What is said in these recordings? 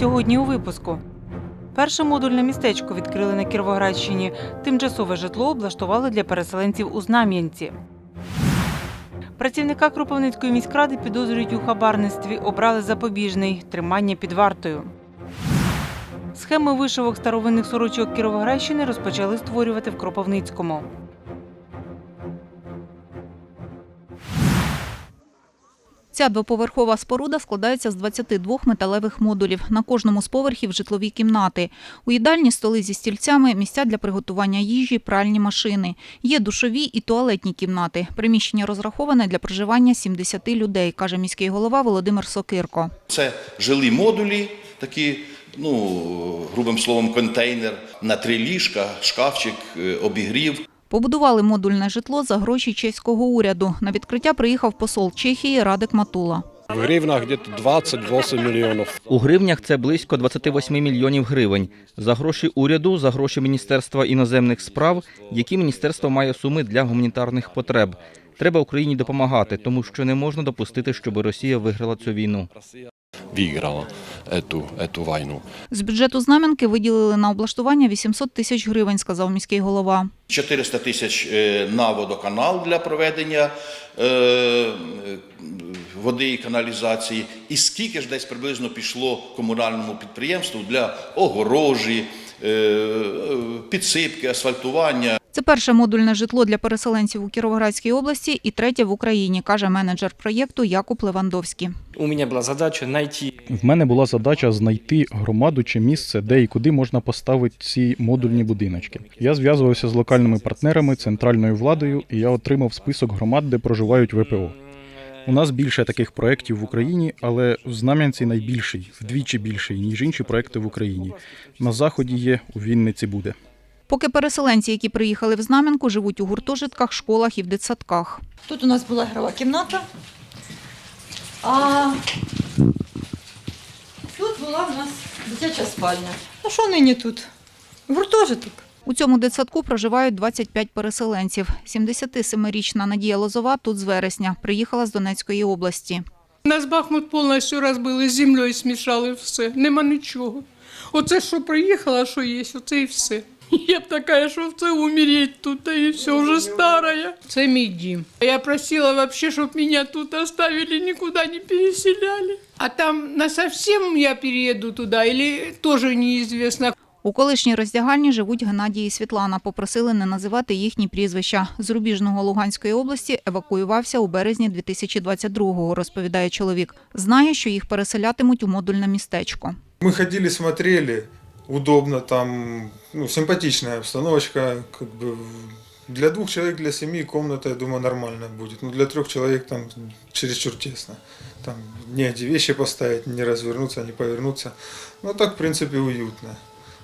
Сьогодні у випуску. Перше модульне містечко відкрили на Кіровоградщині. Тимчасове житло облаштували для переселенців у Знам'янці. Працівника Кропивницької міськради підозрюють у хабарництві, обрали запобіжний тримання під вартою. Схеми вишивок старовинних сорочок Кіровоградщини розпочали створювати в Кропивницькому. Ця двоповерхова споруда складається з 22 металевих модулів. На кожному з поверхів житлові кімнати. У їдальні столи зі стільцями, місця для приготування їжі, пральні машини. Є душові і туалетні кімнати. Приміщення розраховане для проживання 70 людей, каже міський голова Володимир Сокирко. Це жилі модулі, такі, ну, грубим словом, контейнер на три ліжка, шкафчик, е, обігрів. Побудували модульне житло за гроші чеського уряду. На відкриття приїхав посол Чехії Радик Матула. В гривнах где-то 28 миллионов. У гривнях це близько 28 мільйонів гривень. За гроші уряду, за гроші Міністерства іноземних справ, які міністерство має суми для гуманітарних потреб. Треба Україні допомагати, тому що не можна допустити, щоб Росія виграла цю війну. Vyhrala etу, etу війну. З бюджету Знам'янки виділили на облаштування 800 тисяч гривень, сказав міський голова. 400 тисяч е, на водоканал для проведення е, води і каналізації. І скільки ж десь приблизно пішло комунальному підприємству для огорожі, е, підсипки, асфальтування. Це перше модульне житло для переселенців у Кіровоградській області і третє в Україні, каже менеджер проєкту Якуб Левандовський. У меня была задача найти В мене була задача знайти громаду чи місце, де і куди можна поставити ці модульні будиночки. Я зв'язувався з локальними партнерами, центральною владою, і я отримав список громад, де проживають ВПО. У нас більше таких проєктів в Україні, але в Знам'янці найбільший, вдвічі більший, ніж інші проєкти в Україні. На заході є, у Вінниці буде. Поки переселенці, які приїхали в Знам'янку, живуть у гуртожитках, школах і в дитсадках. Тут у нас була ігрова кімната. А тут була в нас дитяча спальня. Ну що нині тут? Гуртожиток. У цьому дитсадку проживають 25 переселенців. 77-річна Надія Лозова тут з вересня. Приїхала з Донецької області. Нас Бахмут повністю розбили, з землею смішали все. Нема нічого. Оце що приїхала, що є, оце і все. Я б така, що це умереть тут, та і все, вже старая. Це мій дім. Я просила вообще, щоб мене тут оставили, нікуди не переселяли. А там на совсем я перееду туди, или тоже неизвестно. У колишній роздягальні живуть Геннадій і Світлана. Попросили не називати їхні прізвища. З Рубіжного Луганської області евакуювався у березні 2022-го, розповідає чоловік. Знає, що їх переселятимуть у модульне містечко. Мы ходили, смотрели, удобно там, ну, симпатичная обстановочка, как бы для двух человек, для семьи комната, я думаю, нормально будет. Но для трех человек там чересчур тесно. Там негде вещи поставить, не развернуться, не повернуться. Но так, в принципе, уютно.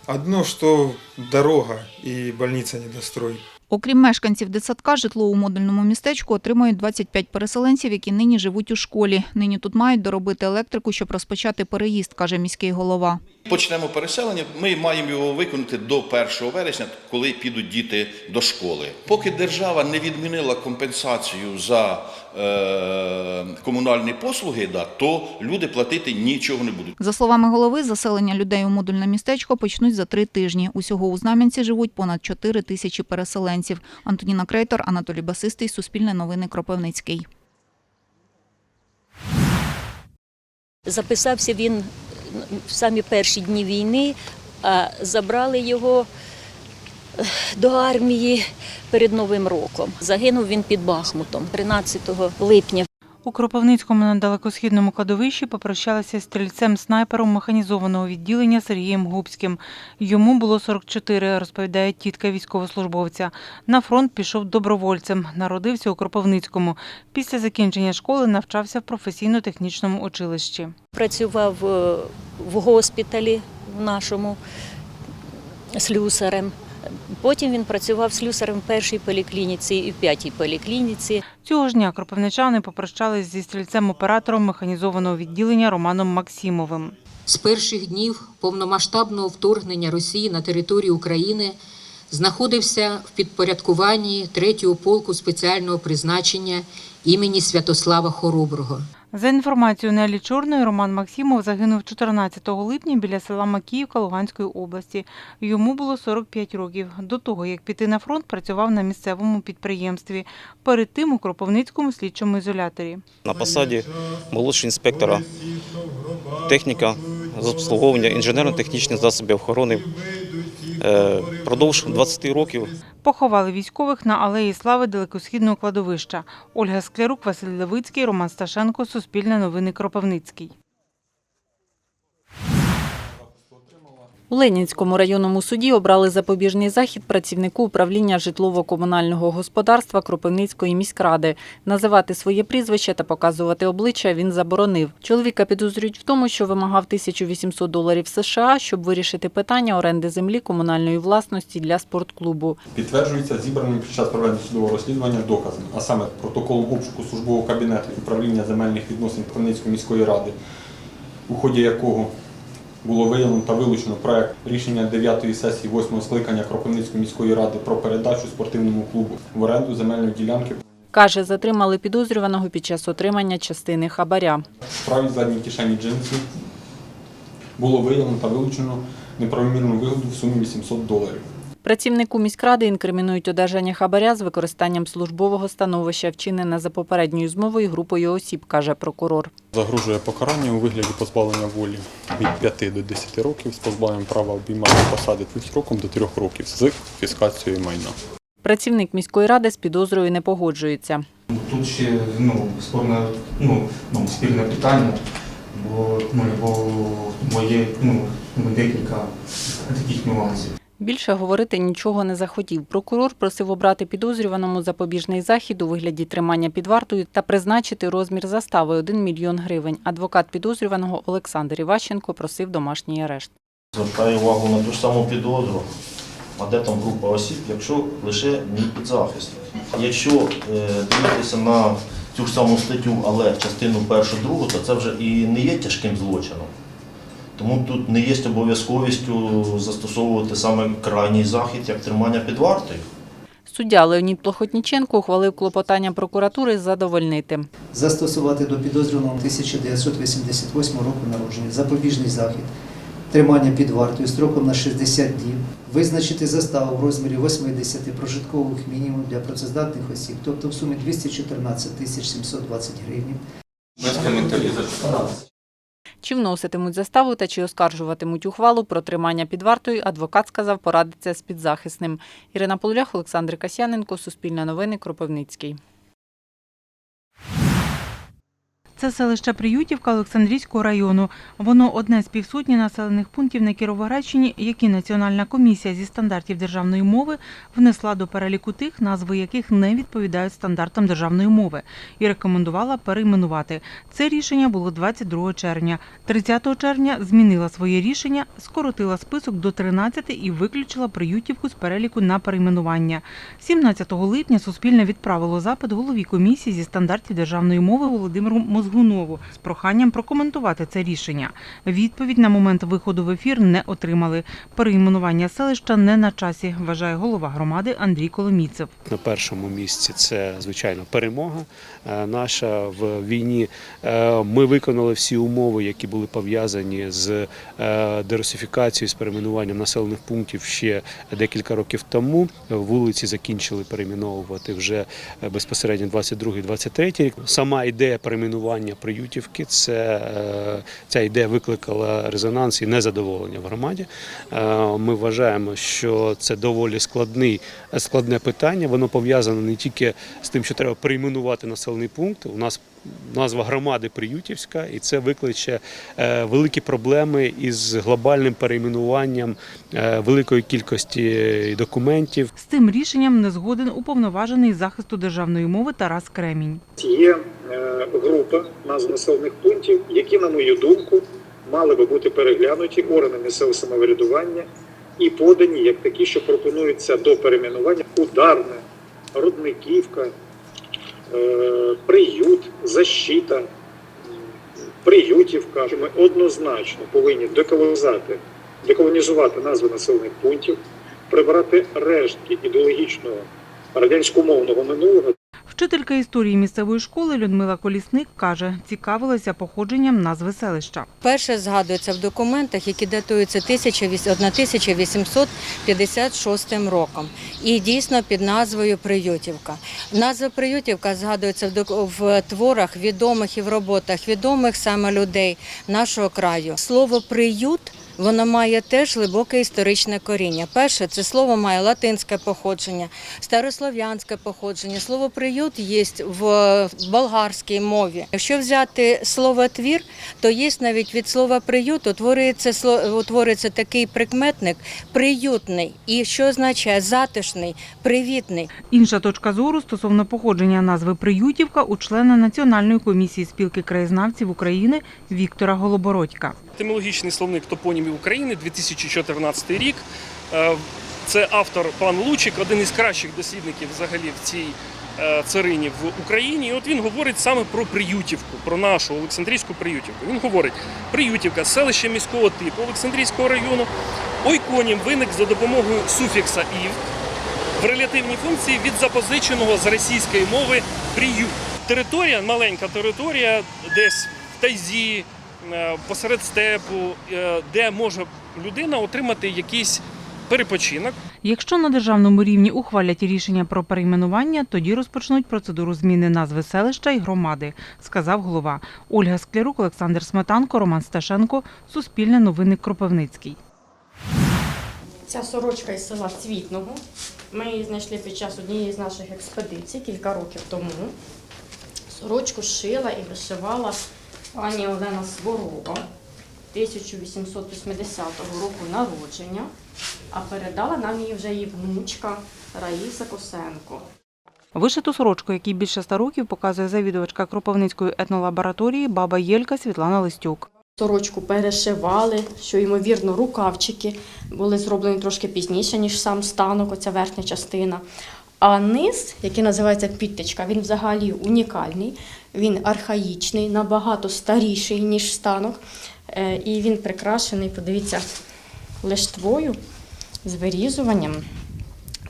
Одно, что дорога и больница недострой. Окрім мешканців дитсадка, житло у модульному містечку отримують 25 переселенців, які нині живуть у школі. Нині тут мають доробити електрику, щоб розпочати переїзд, каже міський голова. Почнемо переселення. Ми маємо його виконати до 1 вересня, коли підуть діти до школи. Поки держава не відмінила компенсацію за е, комунальні послуги, да, то люди платити нічого не будуть. За словами голови, заселення людей у модульне містечко почнуть за три тижні. Усього у Знам'янці живуть понад 4 тисячі переселенців. Антоніна Крейтор, Анатолій Басистий, Суспільне новини Кропивницький. Записався він в самі перші дні війни, а забрали його е, до армії перед Новим роком. Загинув він під Бахмутом 13 липня. У Кропивницькому на далекосхідному кладовищі попрощалися стрільцем-снайпером механізованого відділення Сергієм Губським. Йому було 44, розповідає тітка військовослужбовця. На фронт пішов добровольцем. Народився у Кропивницькому. Після закінчення школи навчався в професійно-технічному училищі. Працював е, в госпіталі в нашому слюсарем. Потім він працював слюсарем в першій поліклініці і в п'ятій поліклініці. Цього ж дня кропивничани попрощались зі стрільцем-оператором механізованого відділення Романом Максимовим. З перших днів повномасштабного вторгнення Росії на територію України знаходився в підпорядкуванні 3-го полку спеціального призначення імені Святослава Хороброго. За інформацією Нелі Чорної, Роман Максимов загинув 14 липня біля села Макіївка Луганської області. Йому було 45 років. До того, як піти на фронт, працював на місцевому підприємстві. Перед тим у Кропивницькому слідчому ізоляторі. На посаді молодшого інспектора техніка з обслуговування інженерно-технічних засобів охорони. Е, Продовж 20 років Поховали військових на алеї слави далекосхідного кладовища. Ольга Склярук, Василь Левицький, Роман Сташенко, Суспільне новини Кропивницький. У Ленінському районному суді обрали запобіжний захід працівнику управління житлово-комунального господарства Кропивницької міськради. Називати своє прізвище та показувати обличчя він заборонив. Чоловіка підозрюють в тому, що вимагав 1800 доларів США, щоб вирішити питання оренди землі комунальної власності для спортклубу. Підтверджується зібраним під час проведення судового розслідування доказами, а саме протоколом обшуку службового кабінету управління земельних відносин Кропивницької міської ради, у ході якого було виявлено та вилучено проект рішення 9-ї сесії 8-го скликання Кропивницької міської ради про передачу спортивному клубу в оренду земельної ділянки Каже, затримали підозрюваного під час отримання частини хабаря. в правій задній кишені джинсів. Було виявлено та вилучено неправомірну вигоду в сумі 800 доларів. Працівнику міськради інкримінують одержання хабаря з використанням службового становища, вчинене за попередньою змовою групою осіб, каже прокурор. Загрожує покарання у вигляді позбавлення волі від 5 до 10 років з позбавленням права обіймати посади строком до 3 років з конфіскацією майна. Працівник міської ради з підозрою не погоджується. Тут ще ну, спорне, ну, ну, спільне питання, бо, ну, бо моє ну, декілька таких нюансів. Більше говорити нічого не захотів. Прокурор просив обрати підозрюваному запобіжний захід у вигляді тримання під вартою та призначити розмір застави 1 мільйон гривень. Адвокат підозрюваного Олександр Іващенко просив домашній арешт. Звертаю увагу на ту саму підозру, а де там група осіб, якщо лише мій підзахисник. Якщо е, дивитися на цю ж саму статтю, але частину першу, другу, то це вже і не є тяжким злочином. Тому тут не є обов'язковістю застосовувати саме крайній захід, як тримання під вартою. Суддя Леонід Плохотніченко ухвалив клопотання прокуратури задовольнити. застосувати до підозрюваного 1988 року народження запобіжний захід, тримання під вартою строком на 60 діб, визначити заставу в розмірі 80 прожиткових мінімумів для працездатних осіб, тобто в сумі 214 тисяч 720 гривень. Без коментарів. Чи вноситимуть заставу та чи оскаржуватимуть ухвалу про тримання під вартою, адвокат сказав, порадиться з підзахисним. Ірина Полулях, Олександр Касяненко, Суспільне новини, Кропивницький. Це селище Приютівка Олександрійського району. Воно одне з півсотні населених пунктів на Кіровоградщині, які Національна комісія зі стандартів державної мови внесла до переліку тих, назви яких не відповідають стандартам державної мови, і рекомендувала перейменувати. Це рішення було 22 червня. 30 червня змінила своє рішення, скоротила список до 13 і виключила Приютівку з переліку на перейменування. 17 липня Суспільне відправило запит голові комісії зі стандартів державної мови Володимиру Мозгунову з проханням прокоментувати це рішення. Відповідь на момент виходу в ефір не отримали. Перейменування селища не на часі, вважає голова громади Андрій Коломійцев. На першому місці це звичайно перемога е, наша в війні. Е, Ми виконали всі умови, які були пов'язані з е, дерусифікацією, з перейменуванням населених пунктів ще декілька років тому. Вулиці закінчили перейменовувати вже безпосередньо 22-23 рік. Сама ідея перейменування Приютівки, це е, ця ідея викликала резонанс і незадоволення в громаді. Е, Ми вважаємо, що це доволі складний складне питання. Воно пов'язане не тільки з тим, що треба перейменувати населений пункт. У нас назва громади Приютівська, і це викличе е, великі проблеми із глобальним перейменуванням е, великої кількості документів. З цим рішенням не згоден уповноважений захисту державної мови Тарас Кремінь. Є е, група назв населених пунктів, які, на мою думку, мали би бути переглянуті органи місцевого самоврядування і подані як такі, що пропонуються до перейменування Ударне, Рудниківка, е, Приют, Защита, приютів кажуть, Ми однозначно повинні деколонізувати, деколонізувати назви населених пунктів, прибрати рештки ідеологічного радянськомовного минулого Вчителька історії місцевої школи Людмила Колісник каже, цікавилася походженням назви селища. Перше згадується в документах, які датуються 1856 роком. І дійсно під назвою Приютівка. Назва Приютівка згадується в, творах відомих і в роботах відомих саме людей нашого краю. Слово приют. Воно має теж глибоке історичне коріння. Перше, це слово має латинське походження, старослов'янське походження. Слово приют є в болгарській мові. Якщо взяти слово твір, то є навіть від слова приют утворюється утворюється такий прикметник приютний. І що означає затишний, привітний. Інша точка зору стосовно походження назви Приютівка у члена Національної комісії спілки краєзнавців України Віктора Голобородька. Етимологічний словник топонімів України 2014 рік. Е, Це автор пан Лучик, один із кращих дослідників взагалі в цій е, царині в Україні. І от він говорить саме про Приютівку, про нашу Олександрійську Приютівку. Він говорить: Приютівка, селище міського типу Олександрійського району. Ойконім виник за допомогою суфікса ів в релятивній функції від запозиченого з російської мови приют. Територія, маленька територія, десь в тайзі, посеред степу, е, де може людина отримати якийсь перепочинок. Якщо на державному рівні ухвалять рішення про перейменування, тоді розпочнуть процедуру зміни назви селища і громади, сказав голова. Ольга Склярук, Олександр Сметанко, Роман Сташенко, Суспільне новини Кропивницький. Ця сорочка із села Цвітного. Ми її знайшли під час однієї з наших експедицій кілька років тому. Сорочку шила і вишивала пані Олена Сворова 1880 року народження, а передала нам її вже її внучка Раїса Косенко. Вишиту сорочку, якій більше ста років, показує завідувачка Кропивницької етнолабораторії баба Єлька Світлана Листюк. Сорочку перешивали, що ймовірно рукавчики були зроблені трошки пізніше, ніж сам станок, оця верхня частина. А низ, який називається підтичка, він взагалі унікальний, він архаїчний, набагато старіший, ніж станок. Е, І він прикрашений, подивіться, лиштвою з вирізуванням.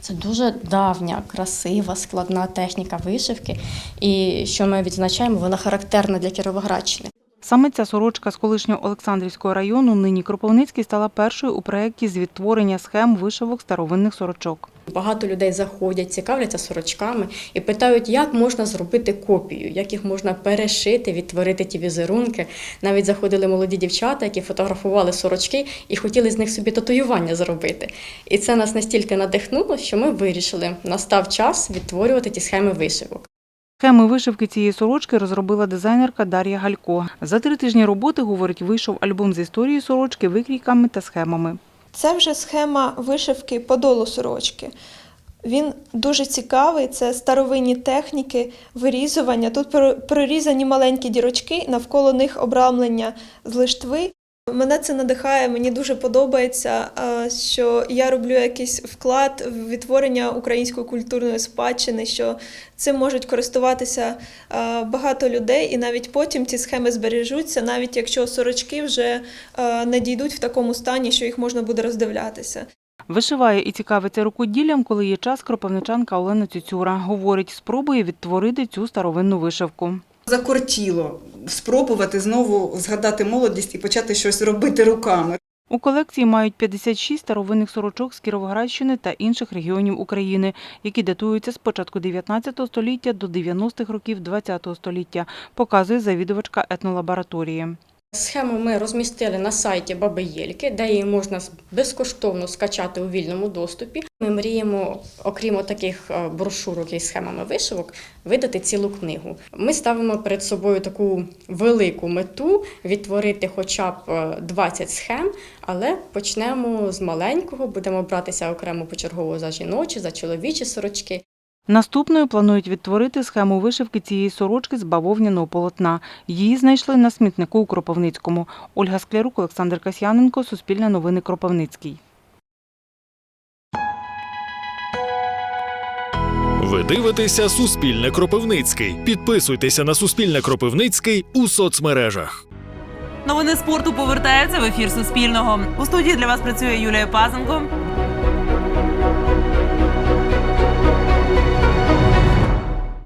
Це дуже давня, красива, складна техніка вишивки. І що ми відзначаємо, вона характерна для Кіровоградщини. Саме ця сорочка з колишнього Олександрівського району, нині Кропивницький, стала першою у проєкті з відтворення схем вишивок старовинних сорочок. Багато людей заходять, цікавляться сорочками і питають, як можна зробити копію, як їх можна перешити, відтворити ті візерунки. Навіть заходили молоді дівчата, які фотографували сорочки і хотіли з них собі татуювання зробити. І це нас настільки надихнуло, що ми вирішили, настав час відтворювати ті схеми вишивок. Схеми вишивки цієї сорочки розробила дизайнерка Дар'я Галько. За три тижні роботи, говорить, вийшов альбом з історією сорочки, викрійками та схемами. Це вже схема вишивки подолу сорочки. Він дуже цікавий, це старовинні техніки, вирізування. Тут прорізані маленькі дірочки, навколо них обрамлення з лиштви. Мене це надихає, мені дуже подобається, що я роблю якийсь вклад в відтворення української культурної спадщини, що цим можуть користуватися багато людей, і навіть потім ці схеми збережуться, навіть якщо сорочки вже не дійдуть в такому стані, що їх можна буде роздивлятися. Вишиває і цікавиться рукоділлям, коли є час кропивничанка Олена Цюцюра. Говорить, спробує відтворити цю старовинну вишивку. Закортіло спробувати знову згадати молодість і почати щось робити руками. У колекції мають 56 старовинних сорочок з Кіровоградщини та інших регіонів України, які датуються з початку 19 століття до 90-х років 20 століття, показує завідувачка етнолабораторії. Схему ми розмістили на сайті Баби Єльки, де її можна безкоштовно скачати у вільному доступі. Ми мріємо, окрім таких е, брошурок із схемами вишивок, видати цілу книгу. Ми ставимо перед собою таку велику мету відтворити хоча б е, 20 схем, але почнемо з маленького, будемо братися окремо почергово за жіночі, за чоловічі сорочки. Наступною планують відтворити схему вишивки цієї сорочки з бавовняного полотна. Її знайшли на смітнику у Кропивницькому. Ольга Склярук, Олександр Касьяненко, Суспільне новини Кропивницький. Ви дивитеся Суспільне Кропивницький. Підписуйтеся на Суспільне Кропивницький у соцмережах. Новини спорту повертаються в ефір Суспільного. У студії для вас працює Юлія Пазенко.